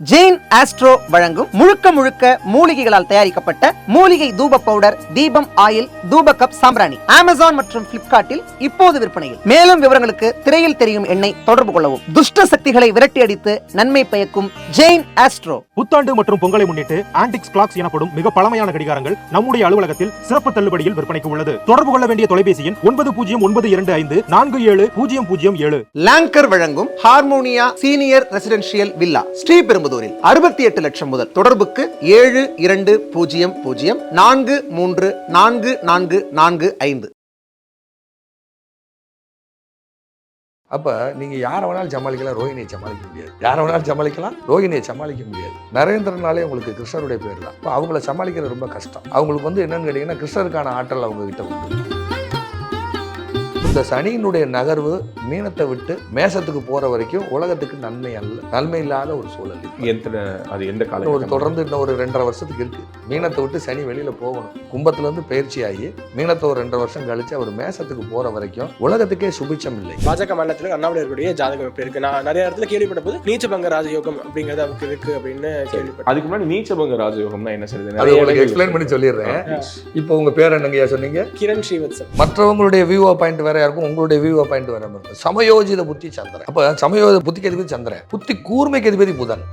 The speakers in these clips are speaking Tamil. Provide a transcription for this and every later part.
ஜெயின் ஆஸ்ட்ரோ வழங்கும் முழுக்க முழுக்க மூலிகைகளால் தயாரிக்கப்பட்ட மூலிகை தூப பவுடர் தீபம் ஆயில் தூப கப் சாம்பிராணி. அமேசான் மற்றும் பிளிப்கார்ட்டில் இப்போது விற்பனையில். மேலும் விவரங்களுக்கு திரையில் தெரியும் எண்ணை தொடர்பு கொள்ளவும். துஷ்ட சக்திகளை விரட்டி அடித்து நன்மை பயக்கும் ஜெயின் ஆஸ்ட்ரோ புத்தாண்டு மற்றும் பொங்கலை முன்னிட்டு ஆன்டிக்ஸ் கிளாக்ஸ் எனப்படும் மிக பழமையான கடிகாரங்கள் நம்முடைய அலுவலகத்தில் சிறப்பு தள்ளுபடியில் விற்பனைக்கு உள்ளது. தொடர்பு கொள்ள வேண்டிய தொலைபேசி எண் ஒன்பது பூஜ்ஜியம் ஒன்பது இரண்டு ஐந்து நான்கு ஏழு பூஜ்ஜியம் பூஜ்ஜியம் ஏழு. லாங்கர் வழங்கும் ஹார்மோனியா சீனியர் ரெசிடென்ஷியல் வில்லா கோயம்புத்தூரில் அறுபத்தி எட்டு லட்சம் முதல் தொடர்புக்கு ஏழு இரண்டு பூஜ்ஜியம் பூஜ்ஜியம் நான்கு மூன்று நான்கு நான்கு நான்கு ஐந்து. அப்ப நீங்க யாரை வேணாலும் சமாளிக்கலாம் ரோஹிணியை சமாளிக்க முடியாது. யாரை வேணாலும் சமாளிக்கலாம் ரோஹிணியை சமாளிக்க முடியாது. நரேந்திரனாலே உங்களுக்கு கிருஷ்ணருடைய பேர் தான் இப்போ அவங்கள சமாளிக்கிறது ரொம்ப கஷ்டம். அவங்களுக்கு வந்து என்னன்னு கேட்டீங்கன்னா கிருஷ்ணருக்கான ஆற்றல் அவங்க கிட்ட உண்டு. இந்த சனியினுடைய நகர்வு மீனத்தை விட்டு மேசத்துக்கு போற வரைக்கும் உலகத்துக்கு நன்மை அல்ல நன்மை இல்லாத ஒரு சூழல். எத்தனை அது எந்த காலம் ஒரு தொடர்ந்து இன்னும் ஒரு ரெண்டரை வருஷத்துக்கு இருக்கு. மீனத்தை விட்டு சனி வெளியில போகணும். கும்பத்துல இருந்து பயிற்சி ஆகி மீனத்தை ஒரு ரெண்டரை வருஷம் கழிச்சு அவர் மேசத்துக்கு போற வரைக்கும் உலகத்துக்கே சுபிச்சம் இல்லை. பாஜக மாநிலத்தில் அண்ணாமலையருடைய ஜாதகம் இப்போ இருக்கு? நான் நிறைய இடத்துல கேள்விப்பட்ட போது நீச்சபங்க ராஜயோகம் அப்படிங்கிறது அவருக்கு இருக்கு அப்படின்னு கேள்விப்பட்டேன். அதுக்கு முன்னாடி நீச்சபங்க ராஜயோகம்னா என்ன செய்யுது அது உங்களுக்கு எக்ஸ்பிளைன் பண்ணி சொல்லிடுறேன். இப்போ உங்க பேர் என்னங்கய்யா சொன்னீங்க? கிரண் ஸ்ரீவத்சன். மற்றவங்களுடைய வியூவா பாயிண்ட் வேற இருக்கும் உங்களுடைய வியூவா பாயிண்ட் வேற இருக்கும். சமயோஜித புத்தி சந்திரன். அப்போ சமயோஜித புத்திக்கு அதிபதி சந்திரன். புத்தி கூர்மைக்கு அதிபதி புதன்.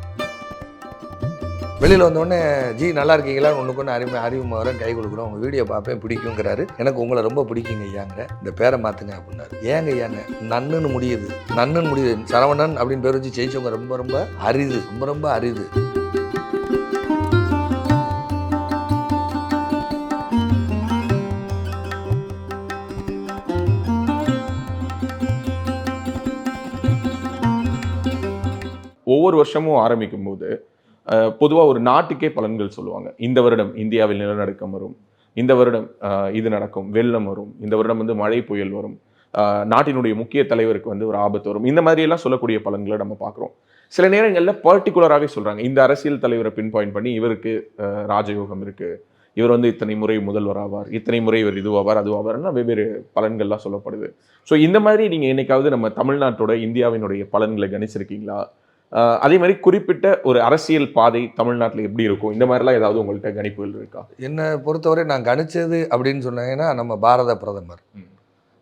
வெளியில வந்த உடனே ஜி நல்லா இருக்கீங்களா? ஒன்றுக்கு ஒன்று அறிவு அறிவு வரேன் கை கொடுக்குறோம். உங்க வீடியோ பார்ப்பேன் பிடிக்குங்கிறாரு எனக்கு உங்களை ரொம்ப பிடிக்குங்க ஐயாங்கிற இந்த பேரை மாத்துங்க அப்படின்னாரு. ஏங்க ஐயாங்க நன்னுன்னு முடியுது. நன்னுன்னு முடியுது. சரவணன் அப்படின்னு பேர் வச்சு ஜெயிச்சவங்க ரொம்ப ரொம்ப அரிது. ரொம்ப ரொம்ப அரிது. ஒவ்வொரு வருஷமும் ஆரம்பிக்கும் போது பொதுவாக ஒரு நாட்டுக்கே பலன்கள் சொல்லுவாங்க. இந்த வருடம் இந்தியாவில் நிலநடுக்கம் வரும் இந்த வருடம் இது நடக்கும் வெள்ளம் வரும் இந்த வருடம் வந்து மழை புயல் வரும் நாட்டினுடைய முக்கிய தலைவருக்கு வந்து ஒரு ஆபத்து வரும். இந்த மாதிரியெல்லாம் சொல்லக்கூடிய பலன்களை நம்ம பார்க்குறோம். சில நேரங்களில் பர்டிகுலராகவே சொல்கிறாங்க இந்த அரசியல் தலைவரை பின் பாயிண்ட் பண்ணி இவருக்கு ராஜயோகம் இருக்குது இவர் வந்து இத்தனை முறை முதல்வர் ஆவார் இத்தனை முறை இவர் இதுவாவார் அதுவாவார்னா வெவ்வேறு பலன்கள்லாம் சொல்லப்படுது. ஸோ இந்த மாதிரி நீங்கள் என்னைக்காவது நம்ம தமிழ்நாட்டோட இந்தியாவினுடைய பலன்களை கணிச்சிருக்கீங்களா? அதே மாதிரி குறிப்பிட்ட ஒரு அரசியல் பாதை தமிழ்நாட்டில் எப்படி இருக்கும் இந்த மாதிரிலாம் ஏதாவது உங்கள்கிட்ட கணிப்புகள் இருக்கா என்னை பொறுத்தவரை நான் கணிச்சது அப்படின்னு சொன்னீங்கன்னா நம்ம பாரத பிரதமர்.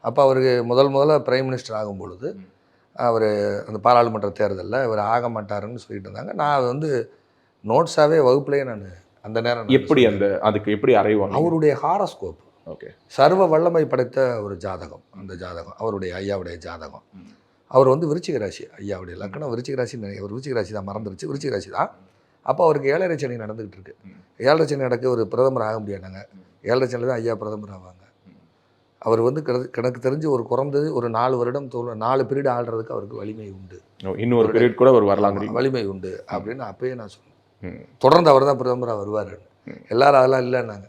அப்போ அவருக்கு முதல் முதல்ல பிரைம் மினிஸ்டர் ஆகும் பொழுது. அவர் அந்த பாராளுமன்ற தேர்தலில் இவர் ஆக மாட்டாருன்னு சொல்லிட்டு இருந்தாங்க நான் அது வந்து நோட்ஸாகவே வகுப்புலேயே நான் அந்த நேரம் எப்படி. அந்த அதுக்கு எப்படி அறைவாங்க அவருடைய ஹாரஸ்கோப் ஓகே சர்வ வல்லமை படைத்த ஒரு ஜாதகம் அந்த ஜாதகம் அவருடைய ஐயாவுடைய ஜாதகம். அவர் வந்து விருச்சிக ராசி. ஐயாவுடைய லக்கணம் விருச்சிக ராசி அவர் விருச்சிக ராசி தான் மறந்துருச்சு விருச்சிக ராசி தான். அப்போ அவருக்கு ஏழரை சனி நடந்துகிட்டு இருக்கு. ஏழரை சனி நடக்க ஒரு பிரதமர் ஆக முடியாதாங்க. ஏழரை சனியில் தான் ஐயா பிரதமர் ஆவாங்க. அவர் வந்து எனக்கு தெரிஞ்சு ஒரு குறைந்தது ஒரு நாலு வருடம் தோல் நாலு பீரியட் ஆள்றதுக்கு அவருக்கு வலிமை உண்டு. இன்னொரு பீரியட் கூட ஒரு வரலாங்கிறீங்க வலிமை உண்டு அப்படின்னு அப்பயே நான் சொன்னேன். தொடர்ந்து அவர் தான் பிரதமராக வருவார். எல்லாரும் அதெல்லாம் இல்லைன்னாங்க.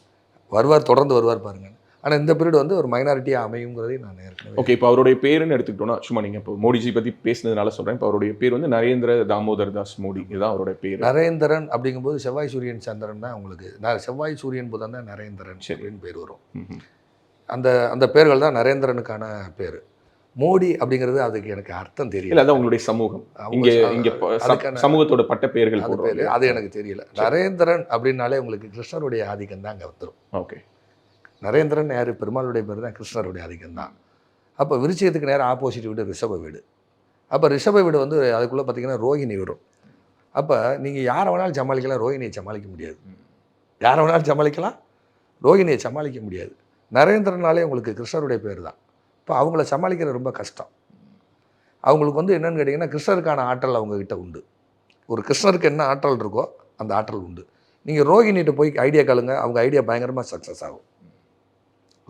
வருவார் தொடர்ந்து வருவார் பாருங்க ஆனால் இந்த பீரியட் வந்து ஒரு மைனாரிட்டியாக அமையுங்கிறதையும் நான் ஏற்கனவே ஓகே இப்போ அவருடைய பேருன்னு எடுத்துக்கிட்டோம்னா சும்மா நீங்க இப்போ மோடிஜி பத்தி பேசினதுனால சொல்றேன். இப்போ அவருடைய பேர் வந்து நரேந்திர தாமோதர் தாஸ் மோடி. இதுதான் அவருடைய பேர். நரேந்திரன் அப்படிங்கும்போது செவ்வாய் சூரியன் சந்திரன் தான் உங்களுக்கு நான் செவ்வாய் சூரியன் புதன் தான் நரேந்திரன் சரி. அப்படின்னு பேர் வரும். அந்த அந்த பேர்கள் தான் நரேந்திரனுக்கான பேர். மோடி அப்படிங்கிறது அதுக்கு எனக்கு அர்த்தம் தெரியல. அதான் உங்களுடைய சமூகம். அவங்க இங்க சமூகத்தோட பட்ட பெயர்கள் அது எனக்கு தெரியல. நரேந்திரன் அப்படின்னாலே உங்களுக்கு கிருஷ்ணருடைய ஆதிக்கம் தான் அங்கே வந்துடும் ஓகே நரேந்திரன் யார் பெருமாளுடைய பேர் தான் கிருஷ்ணருடைய ஆதிக்கம் தான் அப்போ விருச்சிகத்துக்கு நேரம் ஆப்போசிட் வீடு ரிஷப வீடு. அப்போ ரிஷப வீடு வந்து அதுக்குள்ளே பார்த்திங்கன்னா ரோஹிணி வரும். அப்போ நீங்கள் யாரை வேணாலும் சமாளிக்கலாம் ரோஹிணியை சமாளிக்க முடியாது. யாரை வேணாலும் சமாளிக்கலாம் ரோஹிணியை சமாளிக்க முடியாது. நரேந்திரனாலே உங்களுக்கு கிருஷ்ணருடைய பேர் தான். இப்போ அவங்கள சமாளிக்கிறது ரொம்ப கஷ்டம். அவங்களுக்கு வந்து என்னென்னு கேட்டிங்கன்னா கிருஷ்ணருக்கான ஆற்றல் அவங்கக்கிட்ட உண்டு. ஒரு கிருஷ்ணருக்கு என்ன ஆற்றல் இருக்கோ அந்த ஆற்றல் உண்டு. நீங்கள் ரோகிணிகிட்ட போய் ஐடியா கேளுங்க. அவங்க ஐடியா பயங்கரமாக சக்ஸஸ் ஆகும்.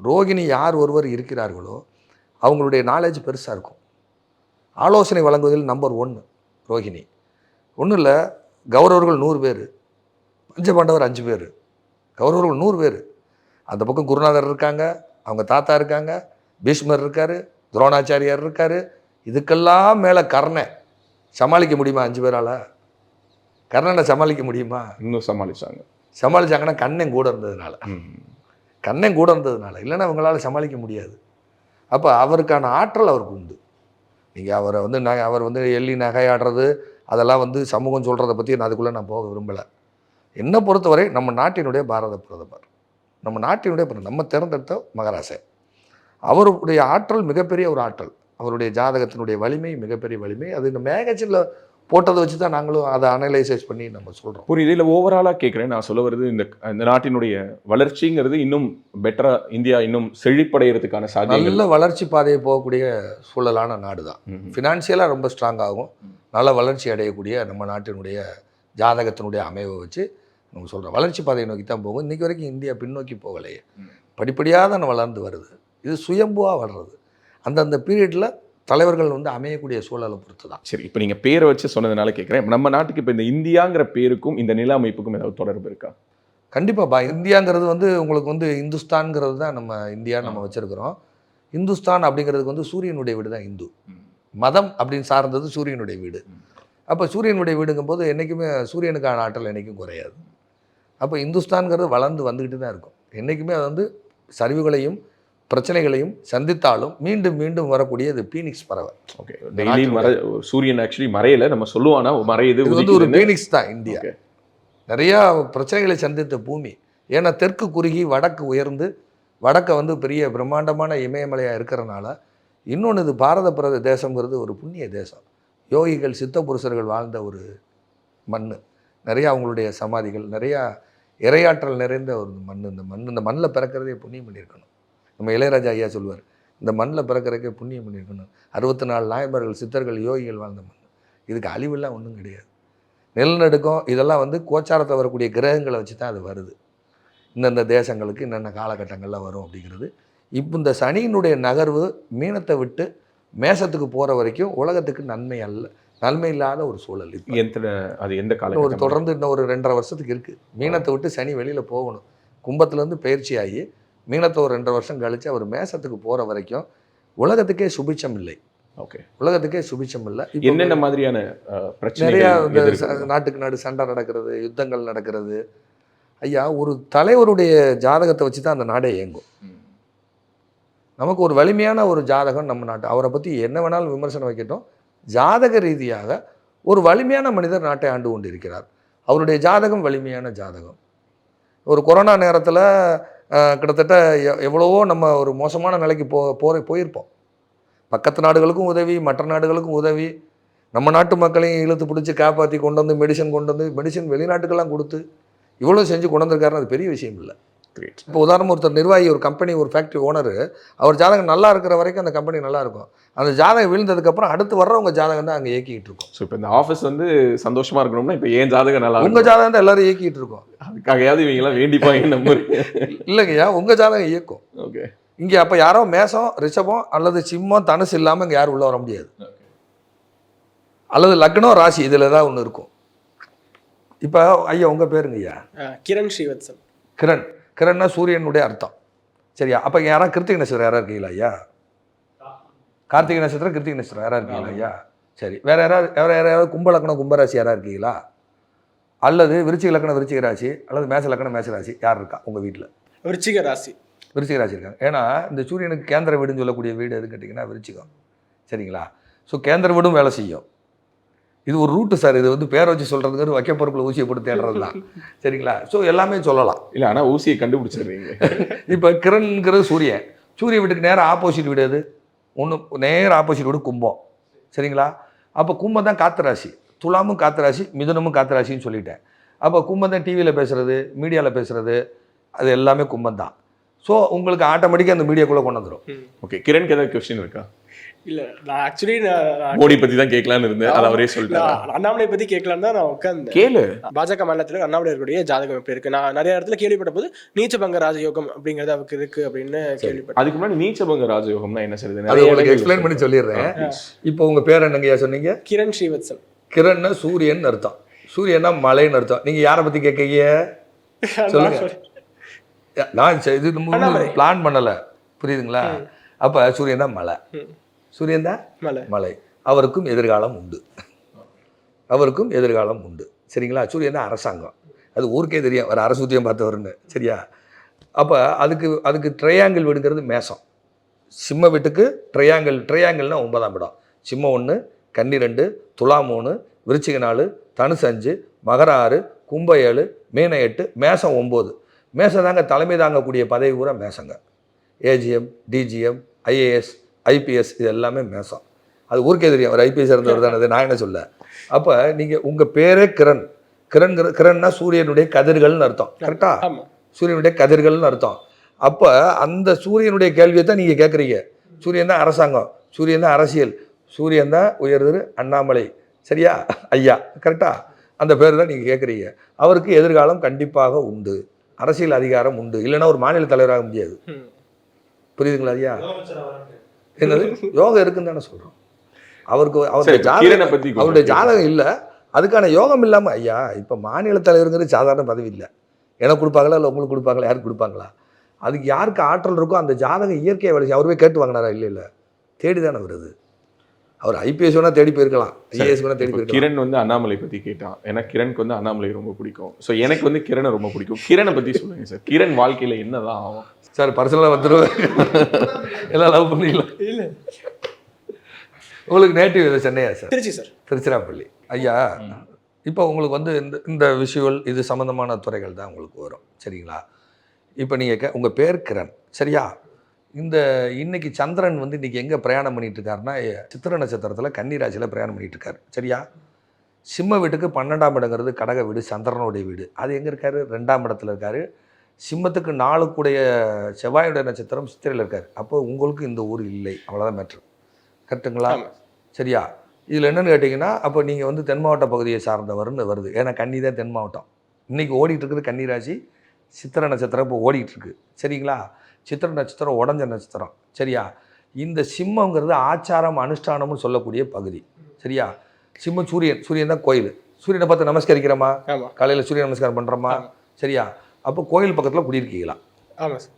ரோகிணி யார் ஒருவர் இருக்கிறார்களோ அவங்களுடைய நாலேஜ் பெருசாக இருக்கும். ஆலோசனை வழங்குவதில் நம்பர் ஒன்று ரோகிணி. ஒன்றும் இல்லை கௌரவர்கள் நூறு பேர் பஞ்சபாண்டவர் அஞ்சு பேர் கௌரவர்கள் நூறு பேர். அந்த பக்கம் குருநாதர் இருக்காங்க அவங்க தாத்தா இருக்காங்க பீஷ்மர் இருக்கார் துரோணாச்சாரியார் இருக்கார். இதுக்கெல்லாம் மேலே கர்ணன் சமாளிக்க முடியுமா அஞ்சு பேரால்? கர்ணனை சமாளிக்க முடியுமா? இன்னும் சமாளிச்சாங்க. சமாளிச்சாங்கன்னா கண்ணன் கூட இருந்ததுனால. கண்ணன் கூட இருந்ததுனால இல்லைன்னா அவங்களால சமாளிக்க முடியாது. அப்போ அவருக்கான ஆற்றல் அவருக்கு உண்டு. நீங்கள் அவரை வந்து நகை அவர் வந்து எள்ளி நகையாடுறது அதெல்லாம் வந்து சமூகம் சொல்கிறத பற்றி நான் அதுக்குள்ளே நான் போக விரும்பலை. என்னை பொறுத்தவரை நம்ம நாட்டினுடைய பாரத பிரதமர். நம்ம நாட்டினுடைய நம்ம தேர்ந்தெடுத்த மகராசே. அவருடைய ஆற்றல் மிகப்பெரிய ஒரு ஆற்றல். அவருடைய ஜாதகத்தினுடைய வலிமை மிகப்பெரிய வலிமை. அது இந்த மேகசினில் போட்டதை வச்சு தான் நாங்களும் அதை அனலைசைஸ் பண்ணி நம்ம சொல்கிறோம் புரியுது. இல்லை ஓவராலாக கேட்குறேன் நான் சொல்ல வருது இந்த இந்த நாட்டினுடைய வளர்ச்சிங்கிறது இன்னும் பெட்டரா இந்தியா இன்னும் செழிப்படைகிறதுக்கான சாத்தியங்கள். நல்ல வளர்ச்சி பாதையை போகக்கூடிய சூழலான நாடு தான். ஃபினான்ஷியலாக ரொம்ப ஸ்ட்ராங் ஆகும். நல்ல வளர்ச்சி அடையக்கூடிய நம்ம நாட்டினுடைய ஜாதகத்தினுடைய அமைவை வச்சு நம்ம சொல்கிறோம் வளர்ச்சி பாதையை நோக்கி தான் போகும். இன்றைக்கி வரைக்கும் இந்தியா பின்னோக்கி போகலையே. படிப்படியாக தான் வளர்ந்து வருது. இது சுயம்புவாக வளருது அந்தந்த பீரியடில் தலைவர்கள் வந்து அமையக்கூடிய சூழலை பொறுத்து தான் சரி இப்போ நீங்க பேரை வச்சு சொன்னதுனால கேட்குறேன் நம்ம நாட்டுக்கு இப்போ இந்த இந்தியாங்கிற பேருக்கும் இந்த நில அமைப்புக்கும் ஏதாவது தொடர்பு இருக்கா? கண்டிப்பாப்பா இந்தியாங்கிறது வந்து உங்களுக்கு வந்து இந்துஸ்தான்ங்கிறது தான் நம்ம இந்தியா நம்ம வச்சுருக்கிறோம். இந்துஸ்தான் அப்படிங்கிறதுக்கு வந்து சூரியனுடைய வீடு தான் இந்து. மதம் அப்படின்னு சார்ந்தது சூரியனுடைய வீடு. அப்போ சூரியனுடைய வீடுங்கும்போது என்றைக்குமே சூரியனுக்கான ஆற்றல் என்றைக்கும் குறையாது. அப்போ இந்துஸ்தான்ங்கிறது வளர்ந்து வந்துக்கிட்டு தான் இருக்கும். என்றைக்குமே அது வந்து சரிவுகளையும் பிரச்சனைகளையும் சந்தித்தாலும் மீண்டும் மீண்டும் வரக்கூடிய இது பீனிக்ஸ் பறவை ஓகே டெய்லி மற சூரியன் ஆக்சுவலி மறையல நம்ம சொல்லுவானா மறையுது இது வந்து ஒரு. பீனிக்ஸ் தான் இந்தியா. நிறையா பிரச்சனைகளை சந்தித்த பூமி. ஏன்னா தெற்கு குறுகி வடக்கு உயர்ந்து வடக்க வந்து பெரிய பிரம்மாண்டமான இமயமலையாக இருக்கிறனால இன்னொன்று இது பாரத பிரத தேசங்கிறது ஒரு புண்ணிய தேசம். யோகிகள் சித்த புருஷர்கள் வாழ்ந்த ஒரு மண் நிறையா அவங்களுடைய சமாதிகள் நிறையா இரையாற்றல் நிறைந்த ஒரு மண் இந்த மண் இந்த மண்ணில் பிறக்கிறதே புண்ணியம் பண்ணியிருக்கணும். நம்ம இளையராஜா ஐயா சொல்லுவார் இந்த மண்ணில் பிறக்கிறதுக்கே புண்ணியம் பண்ணியிருக்கணும். அறுபத்தி நாலு நாயன்மார்கள் சித்தர்கள் யோகிகள் வாழ்ந்த மண். இதுக்கு அழிவெல்லாம் ஒன்றும் கிடையாது. நிலநடுக்கம் இதெல்லாம் வந்து கோச்சாரத்தில் வரக்கூடிய கிரகங்களை வச்சு தான் அது வருது. இந்தந்த தேசங்களுக்கு என்னென்ன காலகட்டங்களில் வரும் அப்படிங்கிறது. இப்போ இந்த சனியினுடைய நகர்வு மீனத்தை விட்டு மேசத்துக்கு போகிற வரைக்கும் உலகத்துக்கு நன்மை அல்ல. நன்மை இல்லாத ஒரு சூழல் எத்தனை அது எந்த இன்னும் ஒரு காலம் தொடர்ந்து இன்னும் ஒரு ரெண்டரை வருஷத்துக்கு இருக்குது மீனத்தை விட்டு சனி வெளியில் போகணும். கும்பத்துலேருந்து பயிற்சி ஆகி மீனத்தை ஒரு ரெண்டரை வருஷம் கழித்து அவர் மேசத்துக்கு போகிற வரைக்கும் உலகத்துக்கே சுபிச்சம் இல்லை. ஓகே. உலகத்துக்கே சுபிச்சம் இல்லை. என்னென்ன மாதிரியான நிறையா நாட்டுக்கு நாடு சண்டை நடக்கிறது யுத்தங்கள் நடக்கிறது. ஐயா ஒரு தலைவருடைய ஜாதகத்தை வச்சு தான் அந்த நாடே இயங்கும். நமக்கு ஒரு வலிமையான ஒரு ஜாதகம் நம்ம நாட்டு. அவரை பற்றி என்ன வேணாலும் விமர்சனம் வைக்கட்டும். ஜாதக ரீதியாக ஒரு வலிமையான மனிதர் நாட்டை ஆண்டு கொண்டு இருக்கிறார் அவருடைய ஜாதகம் வலிமையான ஜாதகம். ஒரு கொரோனா நேரத்தில் கிட்டத்தட்ட எவ்வளவோ நம்ம ஒரு மோசமான நிலைக்கு போ போற போயிருப்போம். பக்கத்து நாடுகளுக்கும் உதவி மற்ற நாடுகளுக்கும் உதவி. நம்ம நாட்டு மக்களையும் இழுத்து பிடிச்சி காப்பாற்றி கொண்டு வந்து மெடிசன் கொண்டு வந்து மெடிசன் வெளிநாட்டுக்கெல்லாம் கொடுத்து இவ்வளோ செஞ்சு கொண்டு வந்திருக்காருன்னு அது பெரிய விஷயம் இல்லை. Great. இப்போ உதாரணம் ஒருத்தர் நிர்வாகி ஒரு கம்பெனி ஒரு ஃபேக்ட்ரி ஓனர் அவர் ஜாதகம் நல்லா இருக்கிற வரைக்கும் அந்த கம்பெனி நல்லா இருக்கும். அந்த ஜாதகம் விழுந்ததுக்கப்புறம் அடுத்து வர்றவங்க ஜாதகம் தான் அங்கே இயக்கிட்டு இருக்கும். ஸோ இப்போ இந்த ஆஃபீஸ் வந்து சந்தோஷமா இருக்கணும்னா இப்போ ஏன் ஜாதகம் நல்லா உங்க ஜாதகம் தான் எல்லாரும் இயக்கிட்டு இருக்கோம். அதுக்காகயாவது இவங்க எல்லாம் வேண்டிப்பாங்க நம்புறீங்க இல்லைங்கய்யா உங்க ஜாதகம் இயக்கும். ஓகே இங்கே அப்போ யாரோ மேசம் ரிஷபம் அல்லது சிம்மம் தனுசு இல்லாமல் இங்கே யாரும் உள்ள வர முடியாது. அல்லது லக்னம் ராசி இதில் தான் ஒன்று இருக்கும். இப்போ ஐயா உங்கள் பேருங்க ஐயா கிரண் ஸ்ரீவத்சன். கிரண். கிரண்னா சூரியனுடைய அர்த்தம். சரியா? அப்போ யாராவது கிருத்திகை நட்சத்திரம் யாராவது இருக்கீங்களா ஐயா? கார்த்திகை நட்சத்திரம் கிருத்திகை நட்சத்திரம் யாராவது இருக்கீங்களா ஐயா? சரி. வேற யாராவது வேற யாராவது கும்ப லக்னம் கும்பராசி யாராவது இருக்கீங்களா? அல்லது விருச்சிக லக்கணம் விருச்சிக ராசி அல்லது மேச லக்கணம் மேச ராசி யார் இருக்கா உங்கள் வீட்டில் விருச்சிக ராசி. விருச்சிக ராசி இருக்காங்க. ஏன்னா இந்த சூரியனுக்கு கேந்திர வீடுன்னு சொல்லக்கூடிய வீடு எதுன்னு கேட்டிங்கன்னா விருச்சிகம். சரிங்களா? ஸோ கேந்திர வீடும் வேலை செய்யும். இது ஒரு ரூட்டு சார் இது வந்து பேரை வச்சு சொல்கிறதுங்கிறது வைக்க ஊசியை போட்டு தேடுறது தான் சரிங்களா? ஸோ எல்லாமே சொல்லலாம். இல்ல ஆனா ஊசியை கண்டுபிடிச்சிடுறீங்க இப்போ கிரண்ங்கிறது சூரியன். சூரிய வீட்டுக்கு நேரம் ஆப்போசிட் வீடு எது? ஒன்று நேர ஆப்போசிட் வீடு கும்பம். சரிங்களா? அப்போ கும்பம் தான் காத்து ராசி. துலாமும் காத்து ராசி மிதுனமும் காத்து ராசின்னு சொல்லிட்டேன். அப்போ கும்பம் தான் டிவியில் பேசுகிறது மீடியாவில் பேசுகிறது அது எல்லாமே கும்பம் தான். ஸோ உங்களுக்கு ஆட்டோமேட்டிக்காக அந்த மீடியாக்குள்ளே கொண்டு வந்துடும். ஓகே கிரண்க்கு ஏதாவது கொஸ்டின் இருக்கா? இல்ல நான் ஆக்சுவலி நான் மோடி பத்தி தான் கேட்கலான்னு இருந்தேன். அதை அவரே சொல்லிட்டாரு. நான் அண்ணாமலை பத்தி கேட்கலான்னு தான் நான் உட்கார்ந்தேன். கேளு. பாஜக மாநிலத்தில் அண்ணாமலையர்களுடைய ஜாதகம் எப்படி இருக்கு? நான் நிறைய இடத்துல கேள்விப்பட்ட போது நீச்சபங்க ராஜயோகம் அப்படிங்கிறது அவருக்கு இருக்கு அப்படின்னு கேள்விப்பட்டேன். அதுக்கு முன்னாடி நீச்சபங்க ராஜயோகம்னா என்ன சொல்றது அது உங்களுக்கு எக்ஸ்பிளைன் பண்ணி சொல்லிடுறேன். இப்போ உங்கள் பேர் என்னங்கய்யா சொன்னீங்க? கிரண் ஸ்ரீவத்சன். கிரண்னா சூரியன் அர்த்தம். சூரியன்னா மலைன்னு அர்த்தம். நீங்கள் யாரை பற்றி கேட்கீங்க சொல்லுங்க. நான் இது அண்ணாமலை. பிளான் பண்ணலை. புரியுதுங்களா? அப்போ சூரியன் தான் மலை. சூரியன் தான் மலை. மலை. அவருக்கும் எதிர்காலம் உண்டு. அவருக்கும் எதிர்காலம் உண்டு. சரிங்களா? சூரியன் தான் அரசாங்கம். அது ஊருக்கே தெரியும். ஒரு அரசு உத்தியம் பார்த்தவருன்னு சரியா? அப்போ அதுக்கு அதுக்கு ட்ரையாங்கிள் வீடுங்கிறது மேசம். சிம்ம வீட்டுக்கு ட்ரையாங்கிள் ட்ரையாங்கிள்னா ஒன்பதாம் இடம். சிம்மம் ஒன்று கன்னி ரெண்டு துலா மூணு விருச்சிக நாலு தனுசு அஞ்சு மகர ஆறு கும்ப ஏழு மீன எட்டு மேசம் ஒம்பது மேசம் தாங்க தலைமை தாங்கக்கூடிய பதவி பூரா மேசங்க. ஏஜிஎம் டிஜிஎம் ஐஏஎஸ் ஐபிஎஸ் இது எல்லாமே மேசம். அது ஊருக்கே தெரியும். ஒரு ஐபிஎஸ் இருந்தவர் தானே நான் என்ன சொல்ல? அப்போ நீங்கள் உங்கள் பேரே கிரண். கிரண்கிற கிரண்னா சூரியனுடைய கதிர்கள்னு அர்த்தம். கரெக்டா ஆமா. சூரியனுடைய கதிர்கள்னு அர்த்தம். அப்போ அந்த சூரியனுடைய கேள்வியை தான் நீங்கள் கேட்குறீங்க சூரியன் தான் அரசாங்கம். சூரியன் தான் அரசியல். சூரியன் தான் உயர்திரு அண்ணாமலை. சரியா? ஐயா. கரெக்டா அந்த பேர் தான் நீங்கள் கேட்குறீங்க அவருக்கு எதிர்காலம் கண்டிப்பாக உண்டு. அரசியல் அதிகாரம் உண்டு. இல்லைன்னா ஒரு மாநில தலைவராக முடியாது. புரியுதுங்களா ஐயா? என்னது? யோகம் இருக்குன்னு தானே சொல்கிறோம் அவருக்கு அவருடைய ஜாதகம் அவருடைய. ஜாதகம் இல்லை. அதுக்கான யோகம் இல்லாமல் ஐயா இப்போ மாநில தலைவருங்கிறது சாதாரண பதவி இல்லை. எனக்கு கொடுப்பாங்களா இல்லை உங்களுக்கு கொடுப்பாங்களா? யாருக்கு கொடுப்பாங்களா? அதுக்கு யாருக்கு ஆற்றல் இருக்கோ அந்த ஜாதகம் இயற்கையை செய்யும். அவருவே கேட்டு வாங்கினாரா இல்லை இல்லை? தேடி தானே வருது. அவர் ஐபிஎஸ் வேணா தேடி போயிருக்கலாம். ஐஏஎஸ் வேணா தேடி போயிருக்கலாம். கிரண் வந்து அண்ணாமலை பத்தி கேட்டான். ஏன்னா கிரணுக்கு வந்து அண்ணாமலை ரொம்ப பிடிக்கும். ஸோ எனக்கு வந்து கிரணை ரொம்ப பிடிக்கும். கிரணை பத்தி சொல்லுங்க சார். கிரண் வாழ்க்கையில என்னதான் ஆகும்? சார் பர்சனலாக வந்துடுவேன் எல்லாம் லவ் பண்ணிக்கலாம் இல்ல. உங்களுக்கு நேட்டிவ் இது சென்னையா சார் திருச்சி சார் திருச்சிராப்பள்ளி. ஐயா இப்போ உங்களுக்கு வந்து இந்த இந்த விஷுவல் இது சம்மந்தமான துறைகள் தான் உங்களுக்கு வரும் சரிங்களா? இப்போ நீங்கள் கே உங்கள் பேர் கிரண் சரியா? இந்த இன்னைக்கு சந்திரன் வந்து இன்னைக்கு எங்கே பிரயாணம் பண்ணிட்டு இருக்காருன்னா சித்திர நட்சத்திரத்தில் கன்னிராசியில் பிரயாணம் பண்ணிட்டு இருக்காரு சரியா? சிம்ம வீட்டுக்கு பன்னெண்டாம் இடங்கிறது கடக வீடு சந்திரனுடைய வீடு. அது எங்கே இருக்காரு? ரெண்டாம் இடத்துல இருக்காரு. சிம்மத்துக்கு நாளுக்குடைய செவ்வாயுடைய நட்சத்திரம் சித்திரையில் இருக்காரு. அப்போ உங்களுக்கு இந்த ஊர் இல்லை. அவ்வளோதான் மேட்ரு கரெக்டுங்களா. சரியா? இதில் என்னன்னு கேட்டிங்கன்னா அப்போ நீங்கள் வந்து தென் மாவட்ட பகுதியை சார்ந்தவர்னு வருது. ஏன்னா கன்னி தான் தென் மாவட்டம். இன்றைக்கி ஓடிட்டு இருக்குது கன்னி ராசி சித்திரை நட்சத்திரம் இப்போ ஓடிட்டு இருக்கு. சரிங்களா? சித்திரை நட்சத்திரம் உடஞ்ச நட்சத்திரம். சரியா? இந்த சிம்மங்கிறது ஆச்சாரம் அனுஷ்டானம்னு சொல்லக்கூடிய பகுதி. சரியா? சிம்மம் சூரியன். சூரியன் தான் கோயில். சூரியனை பார்த்து நமஸ்கரிக்கிறோமா? காலையில் சூரிய நமஸ்காரம் பண்ணுறோமா. சரியா? அப்போ கோயில் பக்கத்தில் குடியிருக்கீங்களா? ஆமா சார்.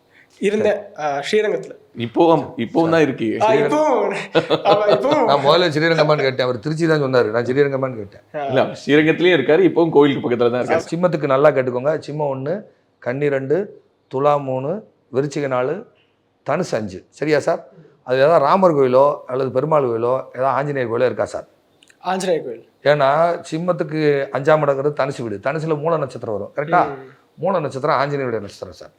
இருந்த ஸ்ரீரங்கத்துல. இப்போவும் இப்போவும் தான் இருக்கீங்க. நான் முதல்ல ஸ்ரீரங்கமான்னு கேட்டேன். அவர் திருச்சி தான் சொன்னார். நான் ஸ்ரீரங்கமான்னு கேட்டேன். இல்ல ஸ்ரீரங்கத்திலயும் இருக்காரு. இப்பவும் கோயிலுக்கு பக்கத்துல தான் இருக்காரு. சிம்மத்துக்கு நல்லா கேட்டுக்கோங்க. சிம்மம் ஒன்று கன்னி ரெண்டு துலா மூணு விருச்சிக நாலு தனுசு அஞ்சு. சரியா சார்? அது ஏதாவது ராமர் கோயிலோ அல்லது பெருமாள் கோயிலோ ஏதாவது ஆஞ்சநேயர் கோயிலோ இருக்கா சார்? ஆஞ்சநேயர் கோயில். ஏன்னா சிம்மத்துக்கு அஞ்சாம் இடங்கிறது தனுசு வீடு. தனுசுல மூல நட்சத்திரம் வரும். கரெக்டா? ம். மூல நட்சத்திரம் ஆஞ்சநேயருடைய நட்சத்திரம் சார்.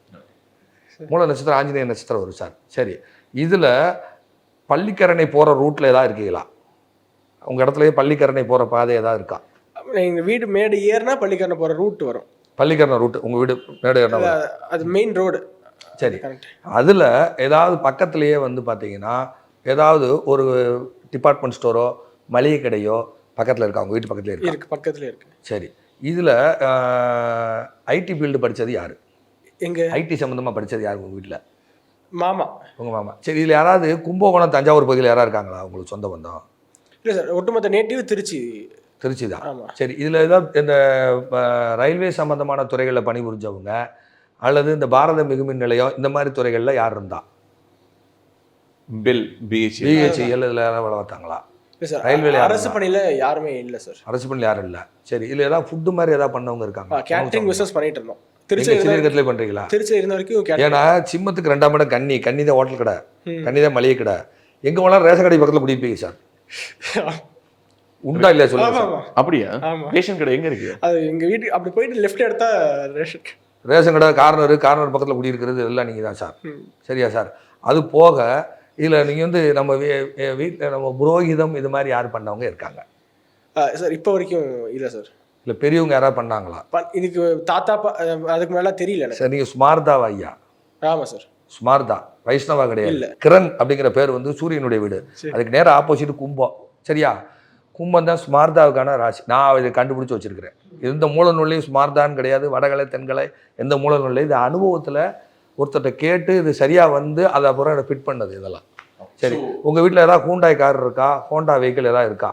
மூல நட்சத்திரம் ஆஞ்சநேயர் நட்சத்திரம் வரும் சார். சரி. இதில் பள்ளிக்கரணை போகிற ரூட்டில் ஏதாவது இருக்கீங்களா? உங்கள் இடத்துலயே பள்ளிக்கரணை போகிற பாதை ஏதாவது இருக்கா? எங்க வீடு மேடு ஏறினா பள்ளிக்கரணை போற ரூட் வரும். பள்ளிக்கரணை ரூட்டு உங்கள் வீடு மேடு ஏறினா. அது- மெயின் ரோடு சரி. அதில் ஏதாவது பக்கத்துலேயே வந்து பார்த்தீங்கன்னா ஏதாவது ஒரு டிபார்ட்மெண்ட் ஸ்டோரோ மளிகை கடையோ பக்கத்தில் இருக்கா? உங்கள் வீட்டு பக்கத்துல இருக்கா? இருக்கு பக்கத்துல இருக்கு. சரி. இதில் ஐடி ஃபீல்டு படித்தது யார்? எங்க? ஐடி சம்மந்தமாக படித்தது யார் உங்கள் வீட்டில் மாமா. உங்கள் மாமா. சரி இதில் யாராவது கும்பகோணம் தஞ்சாவூர் பகுதியில் யாராவது இருக்காங்களா? உங்களுக்கு சொந்த பந்தம்? இல்ல சார் ஒட்டுமொத்த நேட்டிவ் திருச்சி. திருச்சி தான். சரி இதில் ஏதாவது இந்த ரயில்வே சம்மந்தமான துறைகளில் பணிபுரிஞ்சவங்க அல்லது இந்த பாரத மிகுமின் நிலையம் இந்த மாதிரி துறைகளில் யார் இருந்தா? பெல் பிஹெச் பிஹெச்இஎல் இதில் யாராவது இல்ல சார் ரயில்வேல அரசு? பணியில யாருமே இல்ல சார் அரசு பணியில் யாரும் இல்லை. சரி இதில் ஏதாவது ஃபுட்டு மாதிரி ஏதாவது பண்ணவங்க இருக்காங்க கேட்டரிங் பிசினஸ் பண்ணிட்டு இருந்தோம். திருச்சி திருச்சியில் பண்ணுறீங்களா திருச்சியில் இருந்த வரைக்கும். ஏன்னா சிம்மத்துக்கு ரெண்டாம் இடம் கன்னி கன்னி தான் ஹோட்டல் கடை. கன்னி தான் மளிகை கடை. எங்கே போனாலும் ரேஷன் கடை பக்கத்தில் முடிப்பீங்க சார் உண்டா இல்லையா சொல்லுங்க அப்படியா? ஆமா. ரேஷன் கடை எங்க இருக்கு? அது எங்க வீட்டுக்கு அப்படி போயிட்டு லெஃப்ட் எடுத்தா ரேஷன் ரேஷன் கடை கார்னர் கார்னர் பக்கத்தில் குடியிருக்கிறது எல்லாம் நீங்கள் தான் சார். சரியா சார் அது போக இதில் நீங்கள் வந்து நம்ம வீட்டில் நம்ம புரோகிதம் இது மாதிரி யார் பண்ணவங்க இருக்காங்க. சார் இப்போ வரைக்கும் இல்ல சார். இல்லை பெரியவங்க யாராவது பண்ணாங்களா? இதுக்கு தாத்தா அதுக்கு மேல தெரியல சார் நீங்கள் ஸ்மார்தாவா ஐயா ஆமா சார். ஸ்மார்தா வைஷ்ணவா கிடையாது. இல்ல. கிரண் அப்படிங்கிற பேர் வந்து சூரியனுடைய வீடு. அதுக்கு நேரா ஆப்போசிட் கும்பம். சரியா? கும்பம் தான் ஸ்மார்தாவுக்கான ராசி. நான் இதை கண்டுபிடிச்சி வச்சிருக்கிறேன். எந்த மூல நூல்லையும் ஸ்மார்தான்னு கிடையாது. வடகலை தென்கலை எந்த மூல நூல்லையும் இது அனுபவத்தில் ஒருத்தர்கிட்ட கேட்டு இது சரியாக வந்து அதை அப்புறம் ஃபிட் பண்ணது இதெல்லாம். சரி உங்கள் வீட்டில் ஏதாவது ஹூண்டாய் கார் இருக்கா? ஹோண்டா வெஹிக்கிள் ஏதாவது இருக்கா?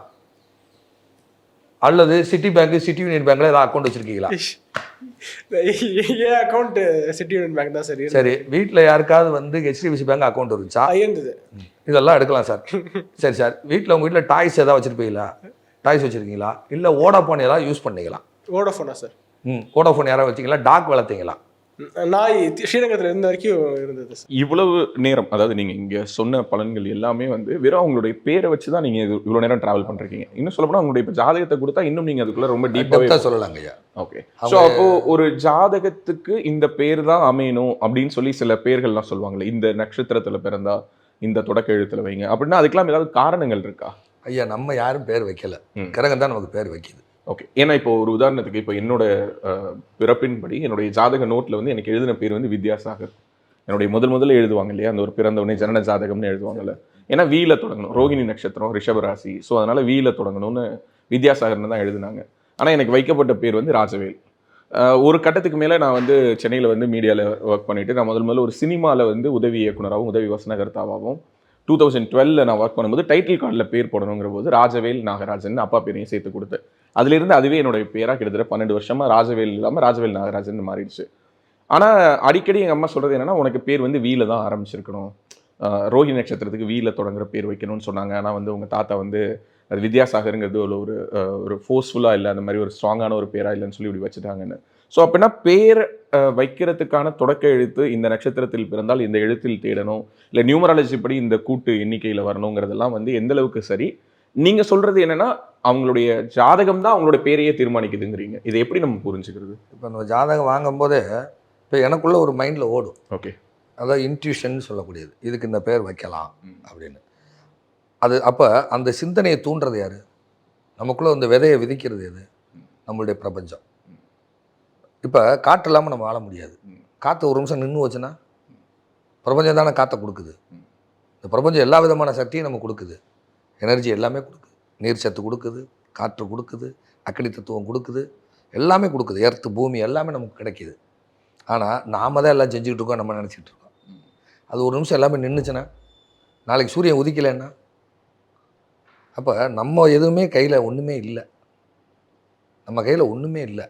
அல்லது சிட்டி பேங்க் சிட்டி யூனியன் பேங்க்ல ஏதாவது அக்கௌண்ட் வச்சிருக்கீங்களா? என் அக்கௌண்ட் சிட்டி யூனியன் பேங்க் தான் சார். சரி வீட்டில் யாருக்காவது வந்து ஹெச்டிஎஃப்சி பேங்க் அக்கௌண்ட் இருந்துச்சா? இருந்தது. இதெல்லாம் எடுக்கலாம் சார். சரி சார் வீட்டில் உங்கள் வீட்டில் டாய்ஸ் ஏதாவது வச்சுருப்பீங்களா? டாய்ஸ் வச்சுருக்கீங்களா? இல்லை ஓடாஃபோன் ஏதாவது யூஸ் பண்ணீங்களா? வோடோஃபோனா சார். ம் ஓடாஃபோன் யாராவது வச்சிங்களா டாக் வளர்த்தீங்களா? நாய் ஸ்ரீரங்கத்துல இருந்த வரைக்கும் இருந்தது இவ்வளவு நேரம் அதாவது நீங்க இங்க சொன்ன பலன்கள் எல்லாமே வந்து வெறும் அவங்களுடைய பேரை வச்சு தான் நீங்க இது- இவ்வளவு நேரம் டிராவல் பண்றீங்க. இன்னும் சொல்ல போனா உங்களுடைய இப்ப ஜாதகத்தை கொடுத்தா இன்னும் நீங்க அதுக்குள்ள ரொம்ப டீப்பாவே டெப்த்தாக சொல்லலாங்க ஐயா. ஓகே ஸோ அப்போ ஒரு ஜாதகத்துக்கு இந்த பேர் தான் அமையணும் அப்படின்னு சொல்லி சில பேர்கள்லாம் சொல்லுவாங்களே இந்த நட்சத்திரத்துல பிறந்தா இந்த தொடக்க எழுத்துல வைங்க அப்படின்னா அதுக்கெல்லாம் ஏதாவது காரணங்கள் இருக்கா? ஐயா நம்ம யாரும் பேர் வைக்கல. கிரகம் தான் நமக்கு பேர் வைக்குது. ஓகே ஏன்னா இப்போ ஒரு உதாரணத்துக்கு இப்போ என்னோட பிறப்பின்படி என்னுடைய ஜாதக நோட்டில் வந்து எனக்கு எழுதின பேர் வந்து வித்யாசாகர். என்னுடைய முதல் முதல்ல எழுதுவாங்க இல்லையா? அந்த ஒரு பிறந்தவனே ஜனன ஜாதகம்னு எழுதுவாங்கல்ல. ஏன்னா வீல தொடங்கணும். ரோகிணி நட்சத்திரம் ரிஷபராசி ஸோ அதனால் வீல தொடங்கணும்னு வித்யாசாகர்னு தான் எழுதுனாங்க. ஆனால் எனக்கு வைக்கப்பட்ட பேர் வந்து ராஜவேல். ஒரு கட்டத்துக்கு மேலே நான் வந்து சென்னையில் வந்து மீடியாவில் ஒர்க் பண்ணிவிட்டு நான் முதல் முதல்ல ஒரு சினிமாவில் வந்து உதவி இயக்குனராகவும் உதவி வசனகர்த்தாவாகவும் டூ தௌசண்ட் டுவெலில் நான் ஒர்க் பண்ணும்போது டைட்டில் கார்டில் பேர் போடணுங்கிற போது ராஜவேல் நாகராஜன் அப்பா பேரையும் சேர்த்து கொடுத்து அதுலேருந்து அதுவே என்னுடைய பேராக கிட்டத்தட்ட பன்னெண்டு வருஷமாக ராஜவேல் இல்லாமல் ராஜவேல் நாகராஜன் மாறிடுச்சு. ஆனால் அடிக்கடி எங்கள் அம்மா சொல்கிறது என்னன்னா உனக்கு பேர் வந்து வீல தான் ஆரம்பிச்சிருக்கணும். ரோஹிணி நட்சத்திரத்துக்கு வீல தொடங்குற பேர் வைக்கணும்னு சொன்னாங்க. ஆனால் வந்து உங்கள் தாத்தா வந்து அது வித்யாசாகருங்கிறது ஒரு ஒரு ஒரு ஃபோர்ஸ்ஃபுல்லாக இல்லை அந்த மாதிரி ஒரு ஸ்ட்ராங்கான ஒரு பேராக இல்லைன்னு சொல்லி இப்படி வச்சுட்டாங்கன்னு. ஸோ அப்படின்னா பேர் வைக்கிறதுக்கான தொடக்க எழுத்து இந்த நட்சத்திரத்தில் பிறந்தால் இந்த எழுத்தில் தேடணும். இல்லை நியூமராலஜி படி இந்த கூட்டு எண்ணிக்கையில் வரணுங்கிறதெல்லாம் வந்து எந்தளவுக்கு சரி நீங்க சொல்றது என்னன்னா அவங்களுடைய ஜாதகம் தான் அவங்களோட பேரையே தீர்மானிக்குதுங்கிறீங்க. இதை எப்படி நம்ம புரிஞ்சுக்கிறது? இப்போ நம்ம ஜாதகம் வாங்கும்போதே இப்போ எனக்குள்ள ஒரு மைண்டில் ஓடும். ஓகே. அதாவது இன்ட்யூஷன் சொல்லக்கூடியது. இதுக்கு இந்த பேர் வைக்கலாம். அப்படின்னு. அது அப்போ அந்த சிந்தனையை தூண்டுறது யாரு? நமக்குள்ள அந்த விதையை விதிக்கிறது எது? நம்மளுடைய பிரபஞ்சம். இப்போ காற்று இல்லாமல் நம்ம வாழ முடியாது. காற்று ஒரு நிமிஷம் நின்று வச்சுன்னா பிரபஞ்சம் தானே காற்றை கொடுக்குது. இந்த பிரபஞ்சம் எல்லா விதமான சக்தியும் நம்ம கொடுக்குது. எனர்ஜி எல்லாமே கொடுக்குது. நீர் சத்து கொடுக்குது காற்று கொடுக்குது அக்கடி தத்துவம் கொடுக்குது எல்லாமே கொடுக்குது. எர்த்து பூமி எல்லாமே நமக்கு கிடைக்கிது. ஆனால் நாம தான் எல்லாம் செஞ்சுக்கிட்டு இருக்கோம் நம்ம நினச்சிட்டு இருக்கோம். அது ஒரு நிமிஷம் எல்லாமே நின்றுச்சுன்னா நாளைக்கு சூரியன் உதிக்கலைன்னா அப்போ நம்ம எதுவுமே கையில் ஒன்றுமே இல்லை. நம்ம கையில் ஒன்றுமே இல்லை.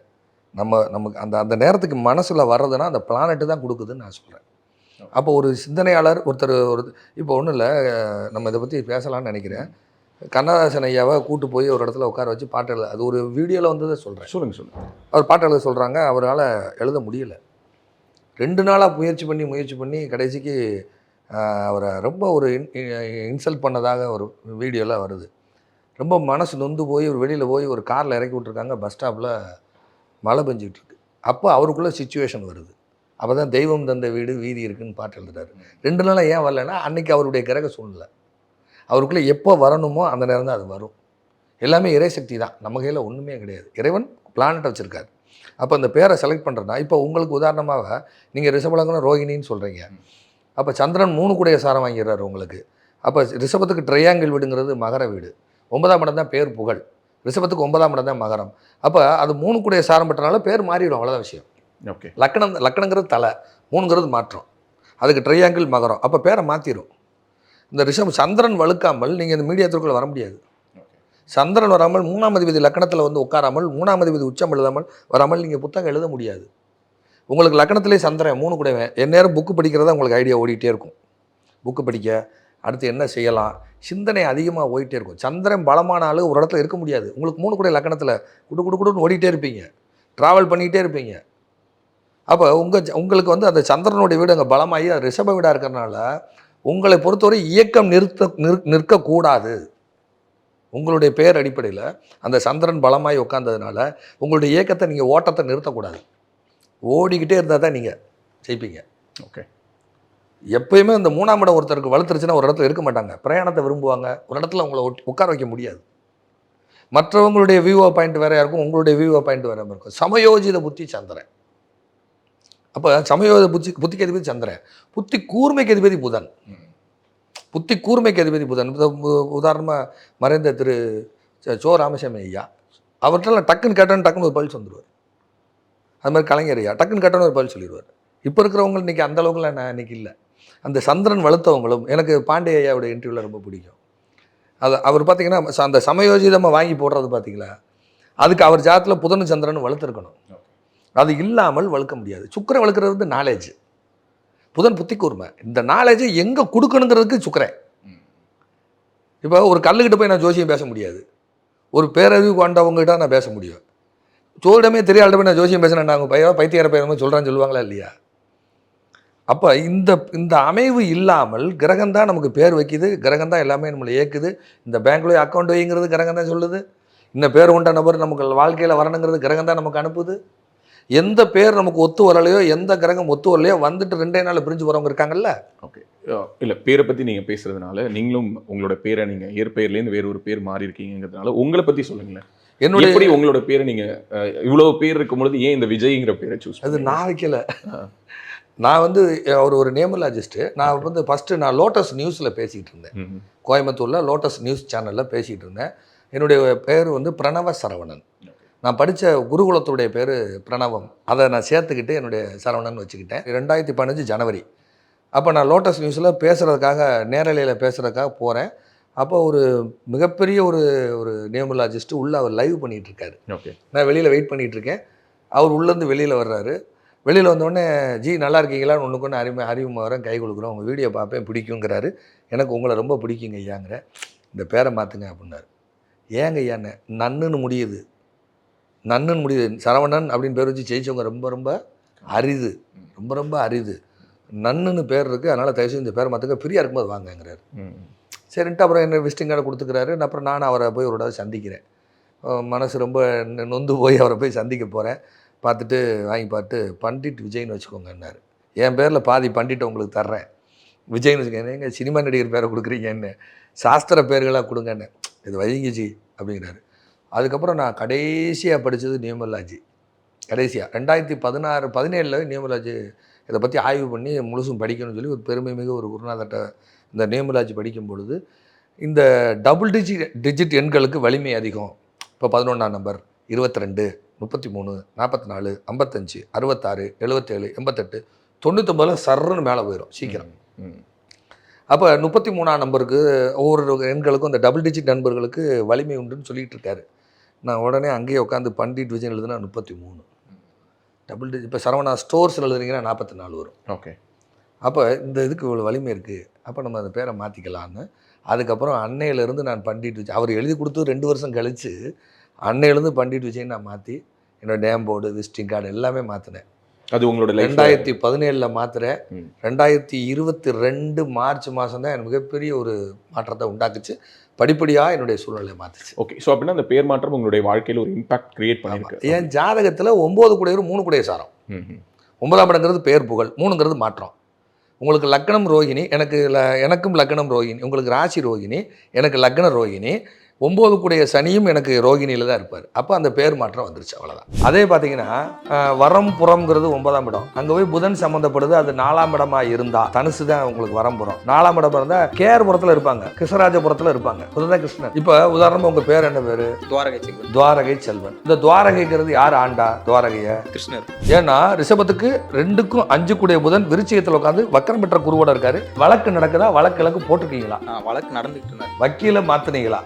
நம்ம நமக்கு அந்த அந்த நேரத்துக்கு மனசில் வர்றதுன்னா அந்த பிளானெட்டு தான் கொடுக்குதுன்னு நான் சொல்கிறேன் அப்போ ஒரு சிந்தனையாளர் ஒருத்தர் ஒரு இப்போ ஒன்றும் இல்லை நம்ம இதை பற்றி பேசலாம்னு நினைக்கிறேன். கண்ணதாசன் ஐயாவை கூட்டு போய் ஒரு இடத்துல உட்கார வச்சு பாட்டு எழுத அது ஒரு வீடியோவில் வந்ததை சொல்கிறேன் சொல்லுங்க சொல்லுங்க. அவர் பாட்டு எழுத சொல்கிறாங்க அவரால் எழுத முடியல. ரெண்டு நாளாக முயற்சி பண்ணி முயற்சி பண்ணி கடைசிக்கு அவரை ரொம்ப ஒரு இன்சல்ட் பண்ணதாக ஒரு வீடியோலாம் வருது. ரொம்ப மனசு நொந்து போய் ஒரு வெளியில் போய் ஒரு காரில் இறக்கி விட்ருக்காங்க பஸ் ஸ்டாப்பில் மழை பெஞ்சிட்டு இருக்கு. அப்போ அவருக்குள்ள சுச்சுவேஷன் வருது. அப்போ தான் தெய்வம் தந்த வீடு வீதி இருக்குன்னு பாட்டு எழுதுறாரு. ரெண்டு நாளாக ஏன் வரலன்னா அன்னைக்கு அவருடைய கிரக சூழ்நிலை. அவருக்குள்ளே எப்போ வரணுமோ அந்த நேரம் தான் அது வரும். எல்லாமே இறைசக்தி தான். நம்ம கையில் ஒன்றுமே கிடையாது. இறைவன் பிளானட் வச்சுருக்காரு. அப்போ அந்த பேரை செலக்ட் பண்ணுறதுனா இப்போ உங்களுக்கு உதாரணமாக நீங்கள் ரிஷபலங்கன ரோகிணின்னு சொல்கிறீங்க அப்போ சந்திரன் மூணு கூடைய சாரம் வாங்கிடுறாரு உங்களுக்கு. அப்போ ரிஷபத்துக்கு ட்ரையாங்கிள் வீடுங்கிறது மகர வீடு. ஒன்பதாம் இடம் தான் பேர் புகழ். ரிஷபத்துக்கு ஒன்பதாம் இடம் தான் மகரம். அப்போ அது மூணு கூடைய சாரம் பெற்றனால பேர் மாறிடும். அவ்வளோதான் விஷயம். ஓகே லக்கணம் லக்கணங்கிறது தலை மூணுங்கிறது மாற்றம். அதுக்கு ட்ரையாங்கிள் மகரம். அப்போ பேரை மாற்றிடும் இந்த ரிஷபம் சந்திரன் வழுக்காமல் நீங்கள் இந்த மீடியாத்திற்குள்ளே வர முடியாது. சந்திரன் வராமல் மூணாம் அதிபதி லக்கணத்தில் வந்து உட்காராமல் மூணாம் அதிபதி உச்சம் எழுதாமல் வராமல் நீங்கள் புத்தகம் எழுத முடியாது. உங்களுக்கு லக்கணத்திலே சந்திரன் மூணு கூடவன் எந்நேரம் புக்கு படிக்கிறதா உங்களுக்கு ஐடியா ஓடிட்டே இருக்கும். புக்கு படிக்க அடுத்து என்ன செய்யலாம்? சிந்தனை அதிகமாக ஓடிட்டே இருக்கும். சந்திரன் பலமான ஆளு ஒரு இடத்துல இருக்க முடியாது. உங்களுக்கு மூணு கூட லக்கணத்தில் குடு குடு குடுன்னு ஓடிட்டே இருப்பீங்க. ட்ராவல் பண்ணிக்கிட்டே இருப்பீங்க. அப்போ உங்கள் உங்களுக்கு வந்து அந்த சந்திரனுடைய வீடு அங்கே பலமாகி அது ரிஷப வீடாக இருக்கிறனால உங்களை பொறுத்தவரை இயக்கம் நிறுத்த நிற் நிற்கக்கூடாது. உங்களுடைய பேர் அடிப்படையில் அந்த சந்திரன் பலமாகி உட்காந்ததுனால உங்களுடைய இயக்கத்தை நீங்கள் ஓட்டத்தை நிறுத்தக்கூடாது. ஓடிக்கிட்டே இருந்தால் தான் நீங்கள் ஜெயிப்பீங்க. ஓகே. எப்பயுமே இந்த மூணாம் இடம் ஒருத்தருக்கு வலுத்துருச்சுன்னா ஒரு இடத்துல இருக்க மாட்டாங்க. பிரயாணத்தை விரும்புவாங்க. ஒரு இடத்துல உங்களை உட்கார வைக்க முடியாது. மற்றவங்களுடைய வியூவோ பாயிண்ட் வேறையா இருக்கும் உங்களுடைய வியூவோ பாயிண்ட் வேற இருக்கும் சமயோஜித புத்தி சந்திரன். அப்போ சமயோத புத்தி புத்திக்கு அதிபதி சந்திரன் புத்தி கூர்மைக்கு அதிபதி புதன். புத்தி கூர்மைக்கு அதிபதி புதன். உதாரணமாக மறைந்த திரு ச- சோ ராமசாமி ஐயா அவர்கிட்ட டக்குன்னு கேட்டோன்னு டக்குன்னு ஒரு பதில் வந்துடுவார் அது மாதிரி கலைஞர் ஐயா டக்குன்னு கேட்டோன்னு ஒரு பதில் சொல்லிடுவார். இப்போ இருக்கிறவங்க இன்றைக்கி அந்த அளவுக்குலாம் நான் இன்னைக்கு இல்லை. அந்த சந்திரன் வளர்த்தவங்களும் எனக்கு பாண்டிய ஐயாவோட இன்டர்வியூவில் ரொம்ப பிடிக்கும். அது அவர் பார்த்தீங்கன்னா ச- அந்த சமயோஜிதமாக வாங்கி போடுறது பார்த்தீங்களா அதுக்கு அவர் ஜாத்தில் புதன் சந்திரன் வளர்த்துருக்கணும். அது இல்லாமல் வளர்க்க முடியாது. சுக்கரை வளர்க்குறது வந்து நாலேஜ் புதன் புத்தி கூர்மை. இந்த நாலேஜை எங்கே கொடுக்கணுங்கிறதுக்கு சுக்கரை இப்போ ஒரு கல்லுக்கிட்ட போய் நான் ஜோசியம் பேச முடியாது. ஒரு பேரறிவு கொண்டவங்ககிட்ட நான் பேச முடியும். ஜோதிடமே தெரியாத போய் நான் ஜோசியம் பேசினேன் நாங்கள் பையன் பைத்தியார பையன் சொல்கிறான்னு சொல்லுவாங்களா இல்லையா? அப்போ இந்த இந்த அமைவு இல்லாமல் கிரகம் தான் நமக்கு பேர் வைக்குது. கிரகம் தான் எல்லாமே நம்மளை இயக்குது. இந்த பேங்க்லேயே அக்கௌண்ட் வைங்கிறது கிரகம் தான் சொல்லுது. இந்த பேர் கொண்ட நபர் நமக்கு வாழ்க்கையில் வரணுங்கிறது கிரகம் தான் நமக்கு அனுப்புது. எந்த பேர் நமக்கு ஒத்து வரலையோ எந்த கிரகம் ஒத்து வரலையோ வந்துட்டு ரெண்டே நாள் பிரிஞ்சு போகிறவங்க இருக்காங்கல்ல? ஓகே. இல்ல பேரை பத்தி நீங்க பேசுறதுனால நீங்களும் உங்களோட பேரை நீங்க இயற்பெயர்ல இருந்து வேற ஒரு பேர் மாறி இருக்கீங்கிறதுனால உங்களை பத்தி சொல்லுங்களேன். என்னுடைய எப்படி உங்களோட பேரை நீங்க அஹ், இவ்வளவு பேர் இருக்கும் பொழுது ஏன் இந்த விஜய்ங்கிற பேரை சூஸ் அது நான் வைக்கல. நான் வந்து அவர் ஒரு நேமலாஜிஸ்ட்டு நான் வந்து ஃபஸ்ட்டு நான் லோட்டஸ் நியூஸில் பேசிகிட்டு இருந்தேன். கோயம்புத்தூரில் லோட்டஸ் நியூஸ் சேனலில் பேசிகிட்டு இருந்தேன். என்னுடைய பேர் வந்து பிரணவ சரவணன். நான் படித்த குருகுலத்துடைய பேர் பிரணவம். அதை நான் சேர்த்துக்கிட்டு என்னுடைய சரவணன் வச்சுக்கிட்டேன். ரெண்டாயிரத்தி பதினஞ்சு ஜனவரி. அப்போ நான் லோட்டஸ் நியூஸில் பேசுகிறதுக்காக நேரலையில் பேசுகிறதுக்காக போகிறேன் அப்போ ஒரு மிகப்பெரிய ஒரு ஒரு நேமலாஜிஸ்ட்டு உள்ளே அவர் லைவ் பண்ணிகிட்டு இருக்காரு ஓகே. நான் வெளியில் வெயிட் பண்ணிகிட்டு இருக்கேன் அவர் உள்ளேருந்து வெளியில் வர்றாரு. வெளியில் வந்தோடனே ஜி நல்லா இருக்கீங்களான்னு ஒன்றுக்கு ஒன்று அறிமுக அறிமுகம் கை கொடுக்குறோம். உங்கள் வீடியோ பார்ப்பேன் பிடிக்குங்கிறாரு எனக்கு உங்களை ரொம்ப பிடிக்குங்க ஐயாங்கிற. இந்த பேரை மாற்றுங்க அப்படின்னாரு. ஏங்க ஐயான்னு நன்னுன்னு முடியுது. நன்னுன்னு முடியுது சரவணன் அப்படின்னு பேர் வச்சு ஜெயிச்சவங்க ரொம்ப ரொம்ப அரிது. ரொம்ப ரொம்ப அரிது. நன்னுன்னு பேர் இருக்குது அதனால் தயவுசெய்து இந்த பேரை மாற்றுங்க ஃப்ரீயாக இருக்கும்போது வாங்கங்கிறாரு. சரின்ட்டு அப்புறம் என்ன விசிட்டிங் கார்டு கொடுத்துக்கிறாரு. அப்புறம் நானும் அவரை போய் ஒரு தடவை சந்திக்கிறேன். மனசு ரொம்ப நொந்து போய் அவரை போய் சந்திக்க போகிறேன் பார்த்துட்டு வாங்கி பார்த்து பண்டிட் விஜய்னு வச்சுக்கோங்கன்னாரு. என் பேரில் பாதி பண்டிட் உங்களுக்கு தர்றேன். விஜய்னு வச்சுக்கோங்க எங்க சினிமா நடிகர் பேரை கொடுக்குறீங்கன்னு. சாஸ்திர பேர்களாக கொடுங்கன்னு. இது வைங்க ஜி அப்படிங்கிறாரு. அதுக்கப்புறம் நான் கடைசியாக படித்தது நியமலாஜி கடைசியாக ரெண்டாயிரத்தி பதினாறு பதினேழில் நியமலாஜி இதை பற்றி ஆய்வு பண்ணி முழுசும் படிக்கணும்னு சொல்லி ஒரு பெருமை மிகு ஒரு குருநாதர்கிட்ட இந்த நியமலாஜி படிக்கும் பொழுது இந்த டபுள் டிஜிட் டிஜிட் எண்களுக்கு வலிமை அதிகம். இப்போ பதினொன்றாம் நம்பர் இருபத்தி ரெண்டு முப்பத்தி மூணு நாற்பத்தி நாலு ஐம்பத்தஞ்சு அறுபத்தாறு எழுபத்தேழு எண்பத்தெட்டு தொண்ணூத்தொம்பதில் சர்ன்னு மேலே போயிடும் சீக்கிரம். அப்போ முப்பத்தி மூணாம் நம்பருக்கு ஒவ்வொரு எண்களுக்கும் இந்த டபுள் டிஜிட் நண்பர்களுக்கு வலிமை உண்டுன்னு சொல்லிட்டு இருக்காரு. நான் உடனே அங்கேயே உட்காந்து பண்டிட் விஜய் எழுதுனா முப்பத்தி மூணு. டபுள் டிஜிட் இப்போ சரவணா ஸ்டோர்ஸில் எழுதுனீங்கன்னா நாற்பத்தி நாலு வரும். ஓகே அப்போ இந்த இதுக்கு இவ்வளோ வலிமை இருக்குது அப்போ நம்ம அந்த பேரை மாற்றிக்கலான்னு அதுக்கப்புறம் அன்னையிலேருந்து நான் பண்டிட் விஜய் அவர் எழுதி கொடுத்து ரெண்டு வருஷம் கழித்து அன்னையிலேருந்து பண்டிட் விஜய் நான் மாற்றி என்னோட நேம் போர்டு விசிட்டிங் கார்டு எல்லாமே மாற்றினேன் அது உங்களோட ரெண்டாயிரத்தி பதினேழில் மாத்துறேன். ம். ரெண்டாயிரத்தி இருபத்தி ரெண்டு மார்ச் மாதம் தான் எனக்கு மிகப்பெரிய ஒரு மாற்றத்தை உண்டாக்குச்சு. படிப்படியாக என்னுடைய சூழ்நிலையை மாற்றுச்சு ஓகே ஸோ அப்படின்னா அந்த பேர் மாற்றம் உங்களுடைய வாழ்க்கையில ஒரு இம்பாக்ட் கிரியேட் பண்ணிருக்கு என் ஜாதகத்தில் ஒம்பது கூடையர் மூணு கூடைய சாரம். ஒன்பதாம் இடங்கிறது பேர் புகழ் மூணுங்கிறது மாற்றம். உங்களுக்கு லக்னம் ரோகிணி எனக்கு எனக்கும் லக்னம் ரோகிணி உங்களுக்கு ராசி ரோகிணி எனக்கு லக்ன ரோகிணி ஒம்பது கூடைய சனியும் எனக்கு ரோகிணியில் தான் இருப்பார். அப்போ அந்த பேர் மாற்றம் வந்துருச்சு அவ்வளோதான் அதே பார்த்தீங்கன்னா வரம் புறம்ங்கிறது ஒன்பதாம் இடம். அங்கே போய் புதன் சம்மந்தப்படுது அது நாலாம் இடமா இருந்தா. தனுசு தான் உங்களுக்கு வரம் புறம். நாலாம் இடம் இருந்தால் கேர்புரத்தில் இருப்பாங்க கிருஷ்ணராஜபுரத்தில் இருப்பாங்க. புதன் கிருஷ்ணன். இப்போ உதாரணமாக உங்கள் பேர் என்ன பேர்? துவாரகை செல்வன். துவாரகை செல்வன். இந்த துவாரகைங்கிறது யார் ஆண்டா? துவாரகையை? கிருஷ்ணர். ஏன்னா ரிஷபத்துக்கு ரெண்டுக்கும் அஞ்சு கூடிய புதன் விருச்சிகத்தில் உட்காந்து வக்கரம் பெற்ற குருவோட இருக்காரு. வழக்கு நடக்குதா? வழக்கு இலக்கு போட்டிருக்கீங்களா? வழக்கு நடந்துகிட்டு இருந்தார். வக்கீல மாத்துனீங்களா?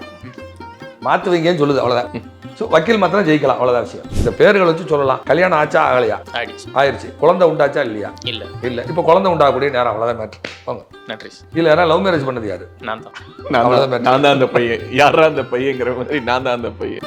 மாத்துவீங்கன்னு சொல்லுது அவ்வளவுதான். ஸோ வக்கீல் மாத்திரம் ஜெயிக்கலாம் அவ்வளவுதான் விஷயம். இந்த பேர்களை வச்சு சொல்லலாம் கல்யாணம் ஆச்சா ஆகலையா? ஆயிடுச்சு. ஆயிருச்சு குழந்தை உண்டாச்சா இல்லையா? இல்ல. இல்ல. இப்போ குழந்தை உண்டாகக்கூடிய நேரம் அவ்வளவுதான் மேட்ரு போங்க நன்றி இல்ல யாரா லவ் மேரேஜ் பண்ணது யாரு? நான் தான். நான் அவ்வளவுதான் தான் நான் தான் அந்த பையன். யாரா அந்த பையங்கிற மாதிரி நான் தான் அந்த பையன்.